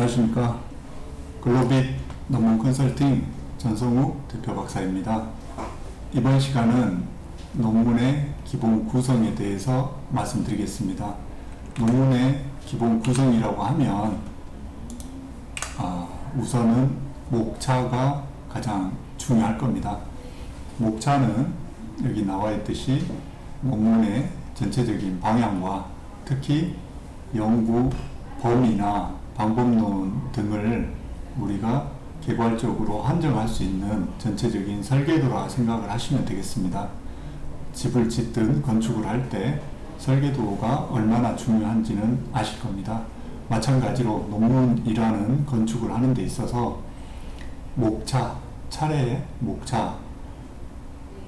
안녕하십니까. 글로빗 논문 컨설팅 전성우 대표 박사입니다. 이번 시간은 논문의 기본 구성에 대해서 말씀드리겠습니다. 논문의 기본 구성이라고 하면 아, 우선은 목차가 가장 중요할 겁니다. 목차는 여기 나와 있듯이 논문의 전체적인 방향과 특히 연구 범위나 방법론 등을 우리가 개괄적으로 한정할 수 있는 전체적인 설계도라 생각을 하시면 되겠습니다. 집을 짓든 건축을 할 때 설계도가 얼마나 중요한지는 아실 겁니다. 마찬가지로 논문이라는 건축을 하는 데 있어서 목차, 차례의 목차,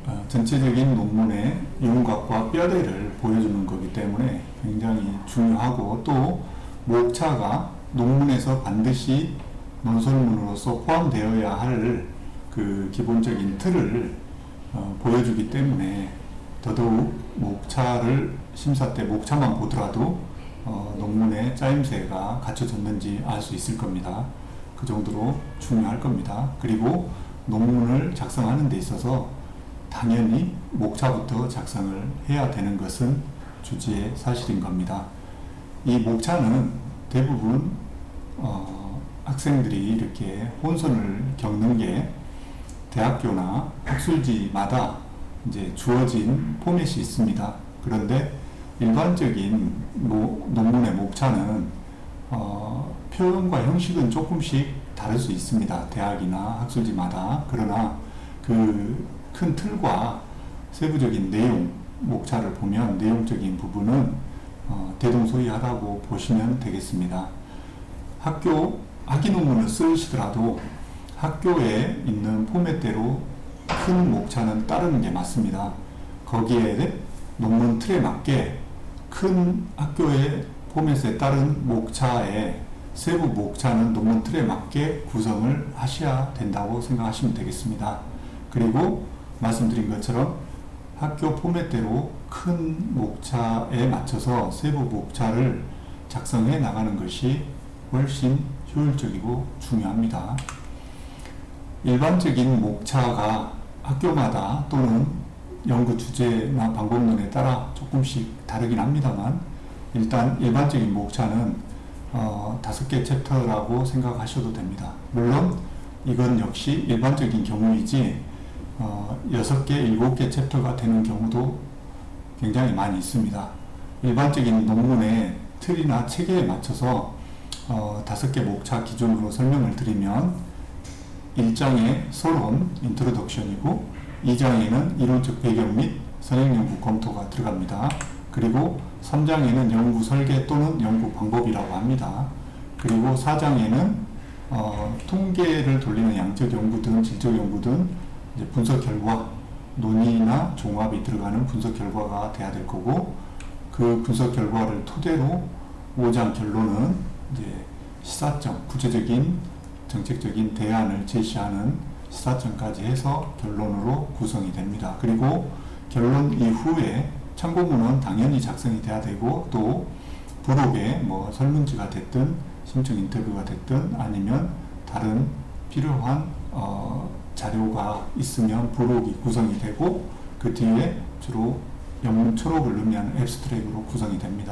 어, 전체적인 논문의 윤곽과 뼈대를 보여주는 거기 때문에 굉장히 중요하고 또 목차가 논문에서 반드시 논설문으로서 포함되어야 할 그 기본적인 틀을 어, 보여주기 때문에 더더욱 목차를 심사 때 목차만 보더라도 어, 논문의 짜임새가 갖춰졌는지 알 수 있을 겁니다. 그 정도로 중요할 겁니다. 그리고 논문을 작성하는 데 있어서 당연히 목차부터 작성을 해야 되는 것은 주지의 사실인 겁니다. 이 목차는 대부분 어, 학생들이 이렇게 혼선을 겪는 게 대학교나 학술지마다 이제 주어진 포맷이 있습니다. 그런데 일반적인 모, 논문의 목차는 어, 표현과 형식은 조금씩 다를 수 있습니다. 대학이나 학술지마다. 그러나 그 큰 틀과 세부적인 내용, 목차를 보면 내용적인 부분은 어, 대동소이하다고 보시면 되겠습니다. 학교 학위 논문을 쓰시더라도 학교에 있는 포맷대로 큰 목차는 따르는 게 맞습니다. 거기에 논문 틀에 맞게 큰 학교의 포맷에 따른 목차에 세부 목차는 논문 틀에 맞게 구성을 하셔야 된다고 생각하시면 되겠습니다. 그리고 말씀드린 것처럼 학교 포맷대로 큰 목차에 맞춰서 세부 목차를 작성해 나가는 것이 훨씬 효율적이고 중요합니다. 일반적인 목차가 학교마다 또는 연구 주제나 방법론에 따라 조금씩 다르긴 합니다만 일단 일반적인 목차는 어, 다섯 개 챕터라고 생각하셔도 됩니다. 물론 이건 역시 일반적인 경우이지 어, 6개, 7개 챕터가 되는 경우도 굉장히 많이 있습니다. 일반적인 논문의 틀이나 체계에 맞춰서 어, 5개 목차 기준으로 설명을 드리면 1장의 서론, 인트로덕션이고 2장에는 이론적 배경 및 선행 연구 검토가 들어갑니다. 그리고 3장에는 연구 설계 또는 연구 방법이라고 합니다. 그리고 4장에는 어, 통계를 돌리는 양적 연구 등 질적 연구 등 이제 분석 결과, 논의나 종합이 들어가는 분석 결과가 돼야 될 거고, 그 분석 결과를 토대로 5장 결론은 이제 시사점, 구체적인 정책적인 대안을 제시하는 시사점까지 해서 결론으로 구성이 됩니다. 그리고 결론 이후에 참고문은 당연히 작성이 돼야 되고 또 부록에 뭐 설문지가 됐든 심층 인터뷰가 됐든 아니면 다른 필요한 어, 자료가 있으면 부록이 구성이 되고 그 뒤에 주로 영문 초록을 의미하는 앱스트랙으로 구성이 됩니다.